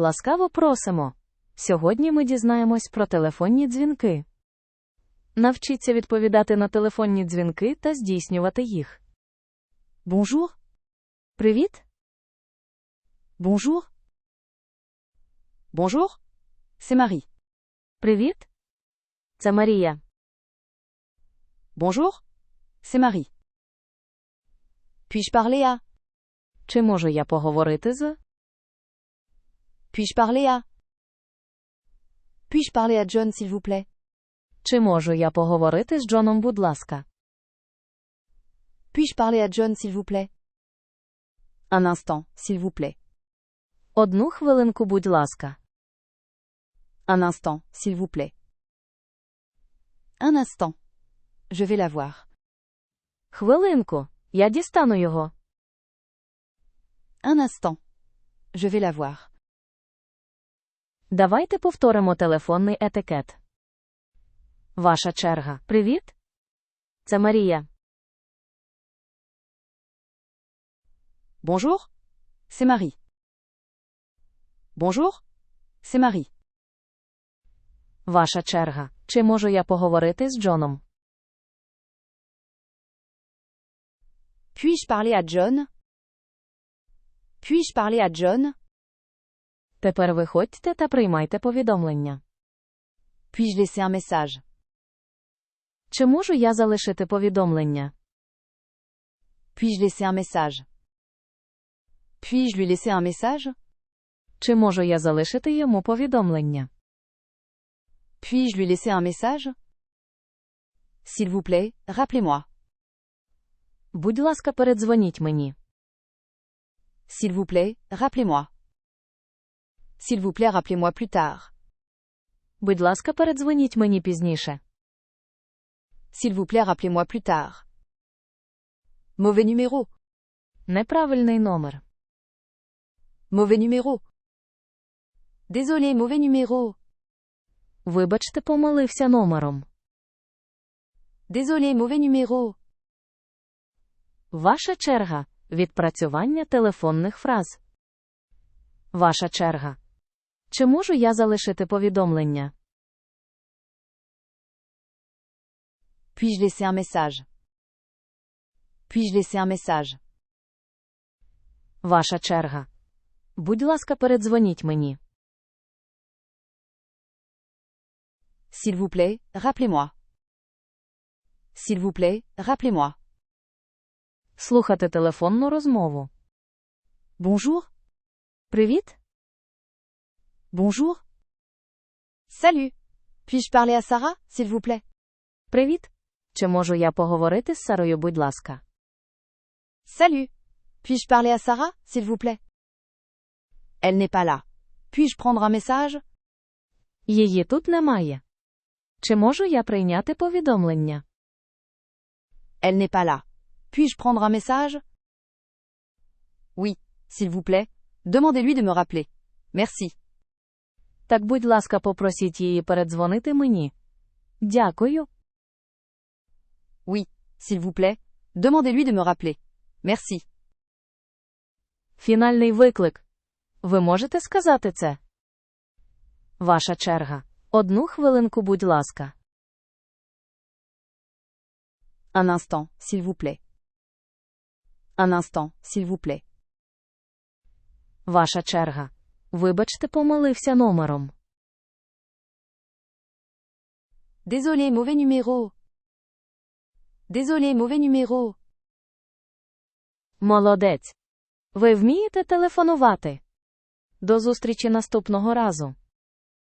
Ласкаво просимо. Сьогодні ми дізнаємось про телефонні дзвінки. Навчіться відповідати на телефонні дзвінки та здійснювати їх. Bonjour, Привіт. bonjour. Bonjour, c'est Marie. Привіт. Це Марія. Bonjour, c'est Marie. Puis-je parler à Чи можу я поговорити з? Puis-je parler à Puis-je parler à John s'il vous plaît Чи можу я поговорити з Джоном, будь ласка? Puis-je parler à John s'il vous plaît Un instant, s'il vous plaît. Одну хвилинку, будь ласка. Un instant, s'il vous plaît. Un instant. Je vais la voir. Хвилинку. Я дістану його. Un instant. Je vais la voir. Давайте повторимо телефонний етикет. Ваша черга. Привіт. Це Марія. Bonjour, c'est Marie. Bonjour, c'est Marie. Ваша черга. Чи можу я поговорити з Джоном? Puis-je parler à John Puis-je parler à John Тепер виходьте та приймайте повідомлення. Puis-je laisser un message Чи можу я залишити повідомлення? Puis-je laisser un message Puis-je lui laisser un message Чи можу я залишити йому повідомлення? Puis-je lui laisser un message S'il vous plaît, rappelez-moi. Будь ласка, передзвоніть мені. S'il vous plaît, rappelez-moi. S'il vous plaît, rappelez-moi plus tard. Будь ласка, передзвоніть мені пізніше. S'il vous plaît, rappelez-moi plus tard. Mauvais numéro. Неправильний номер. Mauvais numéro. Désolé, mauvais numéro. Вибачте, помилився номером. Désolé, mauvais numéro. Ваша черга. Відпрацювання телефонних фраз. Ваша черга. Чи можу я залишити повідомлення? Puis-je laisser un message Puis-je laisser un message Ваша черга. Будь ласка, передзвоніть мені. S'il vous plaît, rappelez-moi. S'il vous plaît, rappelez-moi. Слухати телефонну розмову. Bonjour. Привіт. Bonjour. Salut. Puis-je parler à Sarah, s'il vous plaît Привіт. Чи можу я поговорити з Сарою, будь ласка? Salut. Puis-je parler à Sarah, s'il vous plaît Elle n'est pas là. Puis-je prendre un message Її тут немає. Чи можу я прийняти повідомлення? Elle n'est pas là. Puis-je prendre un message Oui, s'il vous plaît. Demandez-lui de me rappeler. Merci. Так, будь ласка, попросіть її передзвонити мені. Дякую. Oui, s'il vous plaît. Demandez-lui de me rappeler. Merci. Фінальний виклик. Ви можете сказати це? Ваша черга. Одну хвилинку, будь ласка. Un instant, s'il vous plaît. Un instant, s'il vous plaît. Ваша черга. Вибачте, помилився номером. Désolé, mauvais numéro. Désolé, mauvais numéro. Молодець. Ви вмієте телефонувати? До зустрічі наступного разу.